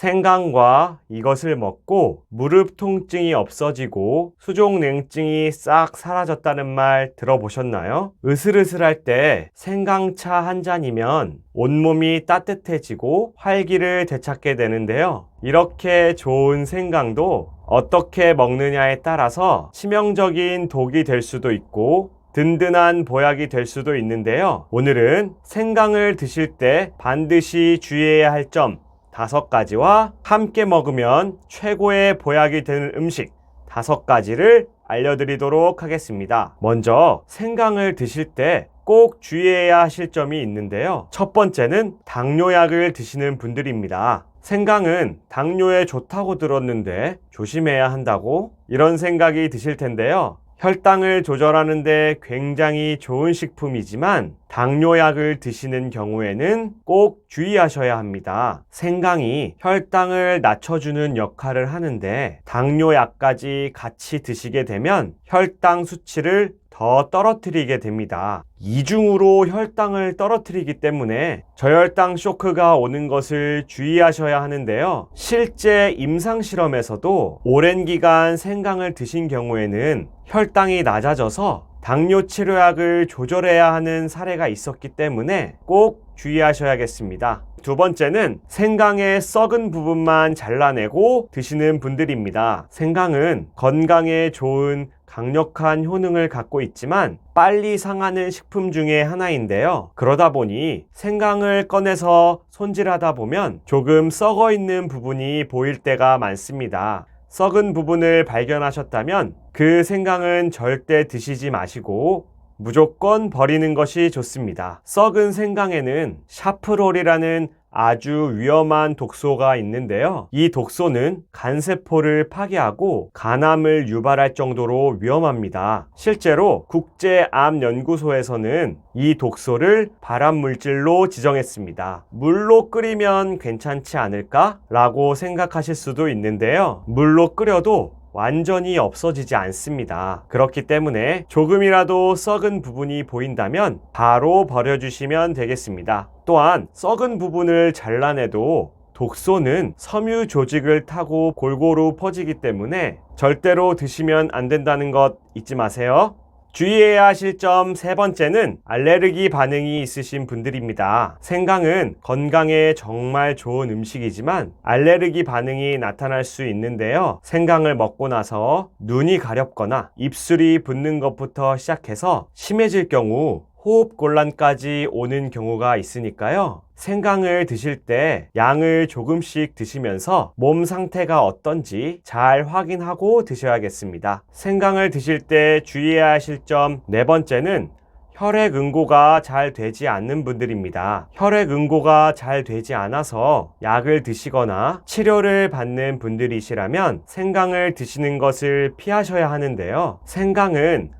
생강과 이것을 먹고 무릎 통증이 없어지고 수족냉증이 싹 사라졌다는 말 들어보셨나요? 으슬으슬할 때 생강차 한 잔이면 온몸이 따뜻해지고 활기를 되찾게 되는데요. 이렇게 좋은 생강도 어떻게 먹느냐에 따라서 치명적인 독이 될 수도 있고 든든한 보약이 될 수도 있는데요. 오늘은 생강을 드실 때 반드시 주의해야 할 점 다섯 가지와 함께 먹으면 최고의 보약이 되는 음식 다섯 가지를 알려드리도록 하겠습니다. 먼저 생강을 드실 때 꼭 주의해야 하실 점이 있는데요. 첫 번째는 당뇨약을 드시는 분들입니다. 생강은 당뇨에 좋다고 들었는데 조심해야 한다고 이런 생각이 드실 텐데요. 혈당을 조절하는데 굉장히 좋은 식품이지만 당뇨약을 드시는 경우에는 꼭 주의하셔야 합니다. 생강이 혈당을 낮춰주는 역할을 하는데 당뇨약까지 같이 드시게 되면 혈당 수치를 더 떨어뜨리게 됩니다. 이중으로 혈당을 떨어뜨리기 때문에 저혈당 쇼크가 오는 것을 주의하셔야 하는데요. 실제 임상 실험에서도 오랜 기간 생강을 드신 경우에는 혈당이 낮아져서 당뇨 치료약을 조절해야 하는 사례가 있었기 때문에 꼭 주의하셔야겠습니다. 두 번째는 생강의 썩은 부분만 잘라내고 드시는 분들입니다. 생강은 건강에 좋은 강력한 효능을 갖고 있지만 빨리 상하는 식품 중에 하나인데요. 그러다 보니 생강을 꺼내서 손질하다 보면 조금 썩어 있는 부분이 보일 때가 많습니다. 썩은 부분을 발견하셨다면 그 생강은 절대 드시지 마시고 무조건 버리는 것이 좋습니다. 썩은 생강에는 샤프롤이라는 아주 위험한 독소가 있는데요. 이 독소는 간세포를 파괴하고 간암을 유발할 정도로 위험합니다. 실제로 국제암연구소에서는 이 독소를 발암물질로 지정했습니다. 물로 끓이면 괜찮지 않을까? 라고 생각하실 수도 있는데요. 물로 끓여도 완전히 없어지지 않습니다. 그렇기 때문에 조금이라도 썩은 부분이 보인다면 바로 버려주시면 되겠습니다. 또한 썩은 부분을 잘라내도 독소는 섬유 조직을 타고 골고루 퍼지기 때문에 절대로 드시면 안 된다는 것 잊지 마세요. 주의해야 하실 점 세 번째는 알레르기 반응이 있으신 분들입니다. 생강은 건강에 정말 좋은 음식이지만 알레르기 반응이 나타날 수 있는데요. 생강을 먹고 나서 눈이 가렵거나 입술이 붓는 것부터 시작해서 심해질 경우 호흡 곤란까지 오는 경우가 있으니까요. 생강을 드실 때 양을 조금씩 드시면서 몸 상태가 어떤지 잘 확인하고 드셔야겠습니다. 생강을 드실 때 주의해야 하실 점 네 번째는 혈액 응고가 잘 되지 않는 분들입니다. 혈액 응고가 잘 되지 않아서 약을 드시거나 치료를 받는 분들이시라면 생강을 드시는 것을 피하셔야 하는데요. 생강은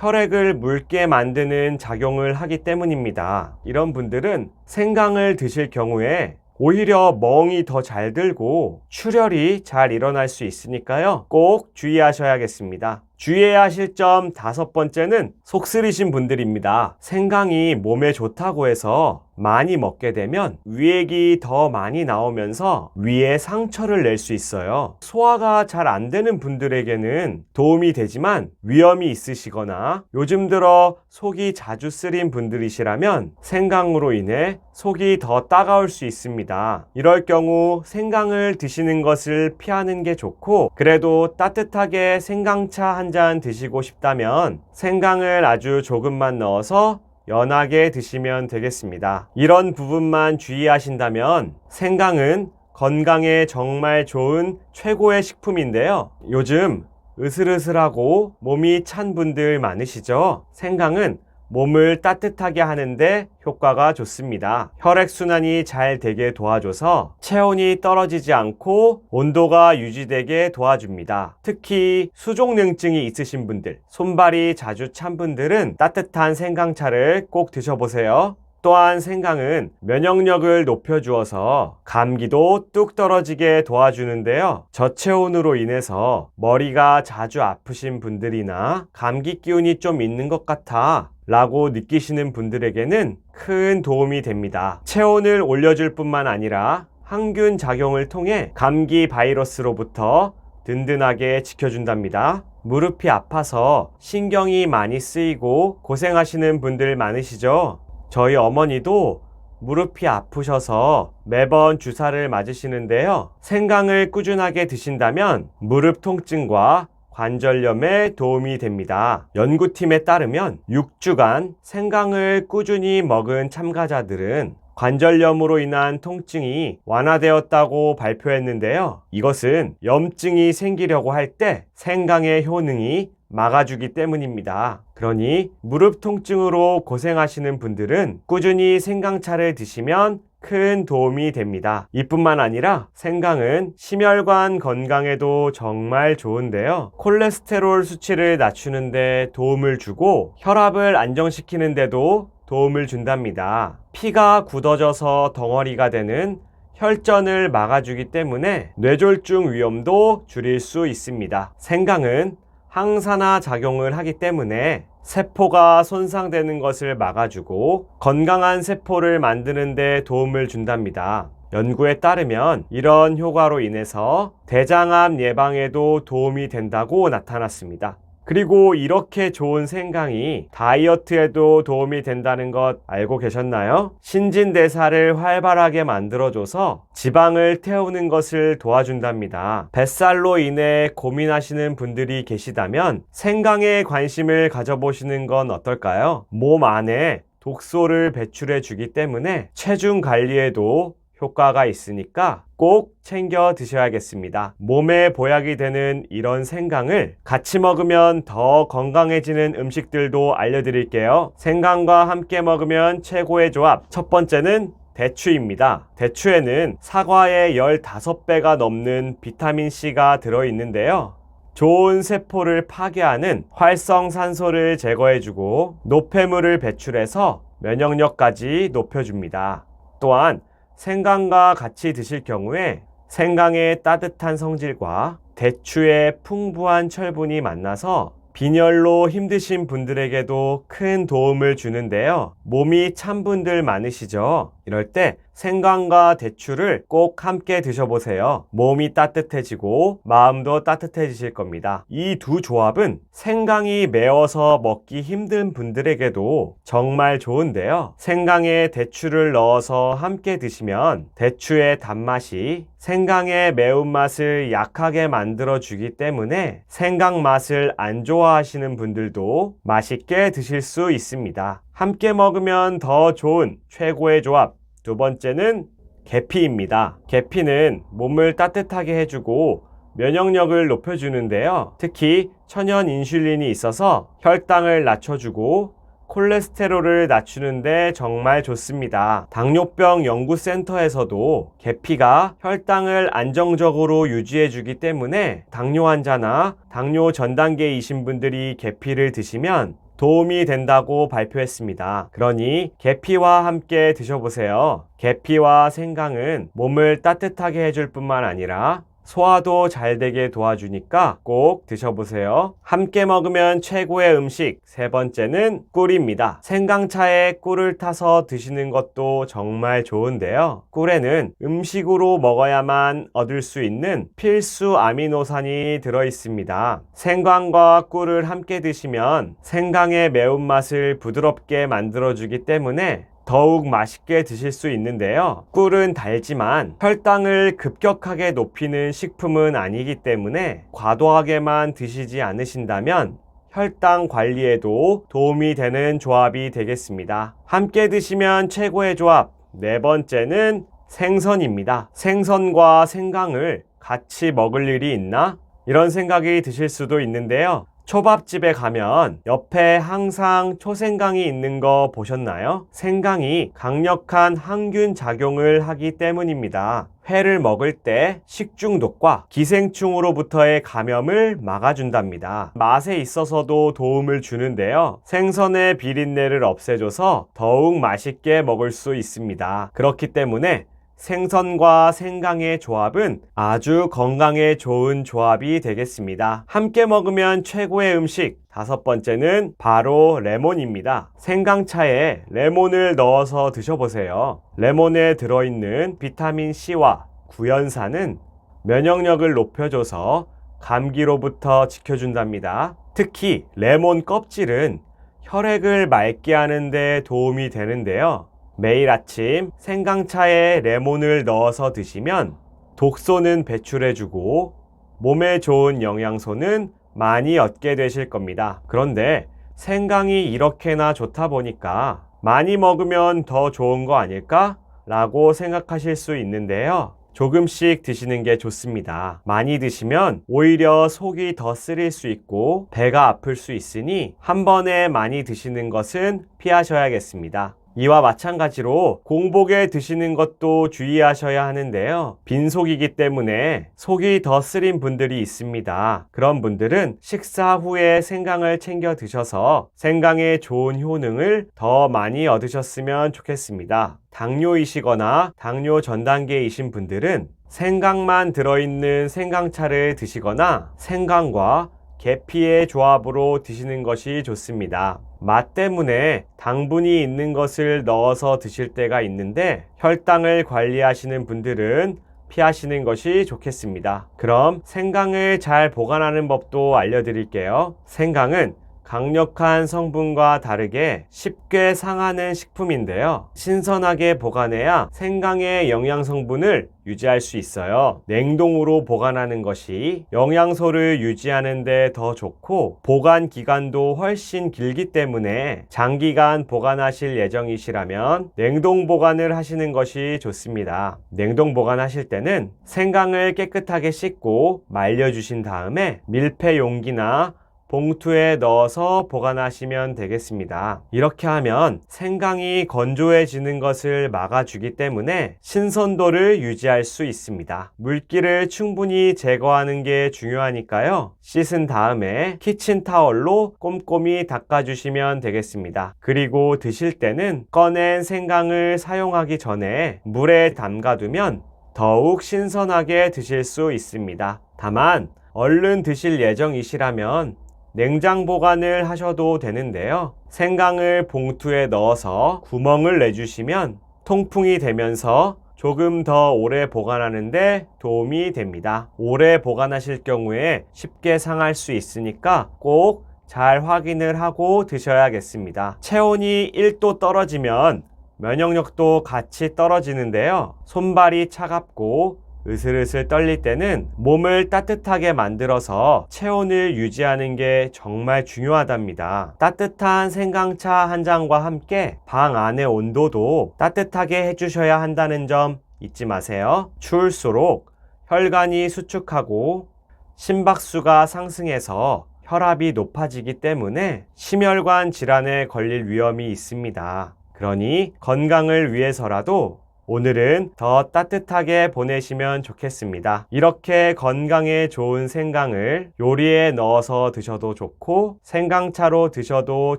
혈액을 묽게 만드는 작용을 하기 때문입니다. 이런 분들은 생강을 드실 경우에 오히려 멍이 더 잘 들고 출혈이 잘 일어날 수 있으니까요. 꼭 주의하셔야겠습니다. 주의해야 하실 점 다섯 번째는 속 쓰리신 분들입니다. 생강이 몸에 좋다고 해서 많이 먹게 되면 위액이 더 많이 나오면서 위에 상처를 낼 수 있어요. 소화가 잘 안 되는 분들에게는 도움이 되지만 위험이 있으시거나 요즘 들어 속이 자주 쓰린 분들이시라면 생강으로 인해 속이 더 따가울 수 있습니다. 이럴 경우 생강을 드시는 것을 피하는 게 좋고 그래도 따뜻하게 생강차 한 잔 드시고 싶다면 생강을 아주 조금만 넣어서 연하게 드시면 되겠습니다. 이런 부분만 주의하신다면 생강은 건강에 정말 좋은 최고의 식품인데요. 요즘 으슬으슬하고 몸이 찬 분들 많으시죠? 생강은 몸을 따뜻하게 하는데 효과가 좋습니다. 혈액순환이 잘 되게 도와줘서 체온이 떨어지지 않고 온도가 유지되게 도와줍니다. 특히 수족냉증이 있으신 분들, 손발이 자주 찬 분들은 따뜻한 생강차를 꼭 드셔보세요. 또한 생강은 면역력을 높여주어서 감기도 뚝 떨어지게 도와주는데요. 저체온으로 인해서 머리가 자주 아프신 분들이나 감기 기운이 좀 있는 것 같아 라고 느끼시는 분들에게는 큰 도움이 됩니다. 체온을 올려줄 뿐만 아니라 항균 작용을 통해 감기 바이러스로부터 든든하게 지켜준답니다. 무릎이 아파서 신경이 많이 쓰이고 고생하시는 분들 많으시죠? 저희 어머니도 무릎이 아프셔서 매번 주사를 맞으시는데요. 생강을 꾸준하게 드신다면 무릎 통증과 관절염에 도움이 됩니다. 연구팀에 따르면 6주간 생강을 꾸준히 먹은 참가자들은 관절염으로 인한 통증이 완화되었다고 발표했는데요. 이것은 염증이 생기려고 할 때 생강의 효능이 막아주기 때문입니다. 그러니 무릎 통증으로 고생하시는 분들은 꾸준히 생강차를 드시면 큰 도움이 됩니다. 이뿐만 아니라 생강은 심혈관 건강에도 정말 좋은데요. 콜레스테롤 수치를 낮추는데 도움을 주고 혈압을 안정시키는데도 도움을 준답니다. 피가 굳어져서 덩어리가 되는 혈전을 막아주기 때문에 뇌졸중 위험도 줄일 수 있습니다. 생강은 항산화 작용을 하기 때문에 세포가 손상되는 것을 막아주고 건강한 세포를 만드는 데 도움을 준답니다. 연구에 따르면 이런 효과로 인해서 대장암 예방에도 도움이 된다고 나타났습니다. 그리고 이렇게 좋은 생강이 다이어트에도 도움이 된다는 것 알고 계셨나요? 신진대사를 활발하게 만들어줘서 지방을 태우는 것을 도와준답니다. 뱃살로 인해 고민하시는 분들이 계시다면 생강에 관심을 가져보시는 건 어떨까요? 몸 안에 독소를 배출해 주기 때문에 체중 관리에도 효과가 있으니까 꼭 챙겨 드셔야겠습니다. 몸에 보약이 되는 이런 생강을 같이 먹으면 더 건강해지는 음식들도 알려드릴게요. 생강과 함께 먹으면 최고의 조합. 첫 번째는 대추입니다. 대추에는 사과의 15배가 넘는 비타민C가 들어있는데요. 좋은 세포를 파괴하는 활성산소를 제거해주고 노폐물을 배출해서 면역력까지 높여줍니다. 또한 생강과 같이 드실 경우에 생강의 따뜻한 성질과 대추의 풍부한 철분이 만나서 빈혈로 힘드신 분들에게도 큰 도움을 주는데요. 몸이 찬 분들 많으시죠? 이럴 때 생강과 대추를 꼭 함께 드셔보세요. 몸이 따뜻해지고 마음도 따뜻해지실 겁니다. 이 두 조합은 생강이 매워서 먹기 힘든 분들에게도 정말 좋은데요. 생강에 대추를 넣어서 함께 드시면 대추의 단맛이 생강의 매운맛을 약하게 만들어 주기 때문에 생강 맛을 안 좋아하시는 분들도 맛있게 드실 수 있습니다. 함께 먹으면 더 좋은 최고의 조합. 두 번째는 계피입니다. 계피는 몸을 따뜻하게 해주고 면역력을 높여주는데요. 특히 천연 인슐린이 있어서 혈당을 낮춰주고 콜레스테롤을 낮추는데 정말 좋습니다. 당뇨병 연구센터에서도 계피가 혈당을 안정적으로 유지해주기 때문에 당뇨 환자나 당뇨 전 단계이신 분들이 계피를 드시면 도움이 된다고 발표했습니다. 그러니 계피와 함께 드셔보세요. 계피와 생강은 몸을 따뜻하게 해줄 뿐만 아니라 소화도 잘 되게 도와주니까 꼭 드셔보세요. 함께 먹으면 최고의 음식. 세 번째는 꿀입니다. 생강차에 꿀을 타서 드시는 것도 정말 좋은데요. 꿀에는 음식으로 먹어야만 얻을 수 있는 필수 아미노산이 들어 있습니다. 생강과 꿀을 함께 드시면 생강의 매운맛을 부드럽게 만들어주기 때문에 더욱 맛있게 드실 수 있는데요. 꿀은 달지만 혈당을 급격하게 높이는 식품은 아니기 때문에 과도하게만 드시지 않으신다면 혈당 관리에도 도움이 되는 조합이 되겠습니다. 함께 드시면 최고의 조합. 네 번째는 생선입니다. 생선과 생강을 같이 먹을 일이 있나? 이런 생각이 드실 수도 있는데요. 초밥집에 가면 옆에 항상 초생강이 있는 거 보셨나요? 생강이 강력한 항균 작용을 하기 때문입니다. 회를 먹을 때 식중독과 기생충으로부터의 감염을 막아준답니다. 맛에 있어서도 도움을 주는데요. 생선의 비린내를 없애줘서 더욱 맛있게 먹을 수 있습니다. 그렇기 때문에 생선과 생강의 조합은 아주 건강에 좋은 조합이 되겠습니다. 함께 먹으면 최고의 음식. 다섯 번째는 바로 레몬입니다. 생강차에 레몬을 넣어서 드셔보세요. 레몬에 들어있는 비타민 C와 구연산은 면역력을 높여줘서 감기로부터 지켜준답니다. 특히 레몬 껍질은 혈액을 맑게 하는 데 도움이 되는데요. 매일 아침 생강차에 레몬을 넣어서 드시면 독소는 배출해주고 몸에 좋은 영양소는 많이 얻게 되실 겁니다. 그런데 생강이 이렇게나 좋다 보니까 많이 먹으면 더 좋은 거 아닐까? 라고 생각하실 수 있는데요. 조금씩 드시는 게 좋습니다. 많이 드시면 오히려 속이 더 쓰릴 수 있고 배가 아플 수 있으니 한 번에 많이 드시는 것은 피하셔야겠습니다. 이와 마찬가지로 공복에 드시는 것도 주의하셔야 하는데요. 빈속이기 때문에 속이 더 쓰린 분들이 있습니다. 그런 분들은 식사 후에 생강을 챙겨 드셔서 생강의 좋은 효능을 더 많이 얻으셨으면 좋겠습니다. 당뇨이시거나 당뇨 전 단계이신 분들은 생강만 들어있는 생강차를 드시거나 생강과 계피의 조합으로 드시는 것이 좋습니다. 맛 때문에 당분이 있는 것을 넣어서 드실 때가 있는데 혈당을 관리하시는 분들은 피하시는 것이 좋겠습니다. 그럼 생강을 잘 보관하는 법도 알려드릴게요. 생강은 강력한 성분과 다르게 쉽게 상하는 식품인데요. 신선하게 보관해야 생강의 영양 성분을 유지할 수 있어요. 냉동으로 보관하는 것이 영양소를 유지하는데 더 좋고 보관 기간도 훨씬 길기 때문에 장기간 보관하실 예정이시라면 냉동 보관을 하시는 것이 좋습니다. 냉동 보관하실 때는 생강을 깨끗하게 씻고 말려주신 다음에 밀폐 용기나 봉투에 넣어서 보관하시면 되겠습니다. 이렇게 하면 생강이 건조해지는 것을 막아주기 때문에 신선도를 유지할 수 있습니다. 물기를 충분히 제거하는 게 중요하니까요. 씻은 다음에 키친타월로 꼼꼼히 닦아주시면 되겠습니다. 그리고 드실 때는 꺼낸 생강을 사용하기 전에 물에 담가두면 더욱 신선하게 드실 수 있습니다. 다만 얼른 드실 예정이시라면 냉장 보관을 하셔도 되는데요. 생강을 봉투에 넣어서 구멍을 내주시면 통풍이 되면서 조금 더 오래 보관하는데 도움이 됩니다. 오래 보관하실 경우에 쉽게 상할 수 있으니까 꼭 잘 확인을 하고 드셔야겠습니다. 체온이 1도 떨어지면 면역력도 같이 떨어지는데요. 손발이 차갑고 으슬으슬 떨릴 때는 몸을 따뜻하게 만들어서 체온을 유지하는 게 정말 중요하답니다. 따뜻한 생강차 한 잔과 함께 방 안의 온도도 따뜻하게 해주셔야 한다는 점 잊지 마세요. 추울수록 혈관이 수축하고 심박수가 상승해서 혈압이 높아지기 때문에 심혈관 질환에 걸릴 위험이 있습니다. 그러니 건강을 위해서라도 오늘은 더 따뜻하게 보내시면 좋겠습니다. 이렇게 건강에 좋은 생강을 요리에 넣어서 드셔도 좋고 생강차로 드셔도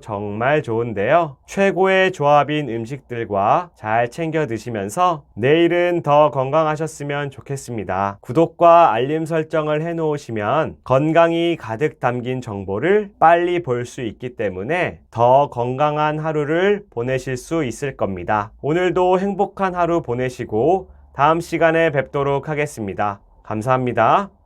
정말 좋은데요. 최고의 조합인 음식들과 잘 챙겨 드시면서 내일은 더 건강하셨으면 좋겠습니다. 구독과 알림 설정을 해 놓으시면 건강이 가득 담긴 정보를 빨리 볼 수 있기 때문에 더 건강한 하루를 보내실 수 있을 겁니다. 오늘도 행복한 하루 보내시고 다음 시간에 뵙도록 하겠습니다. 감사합니다.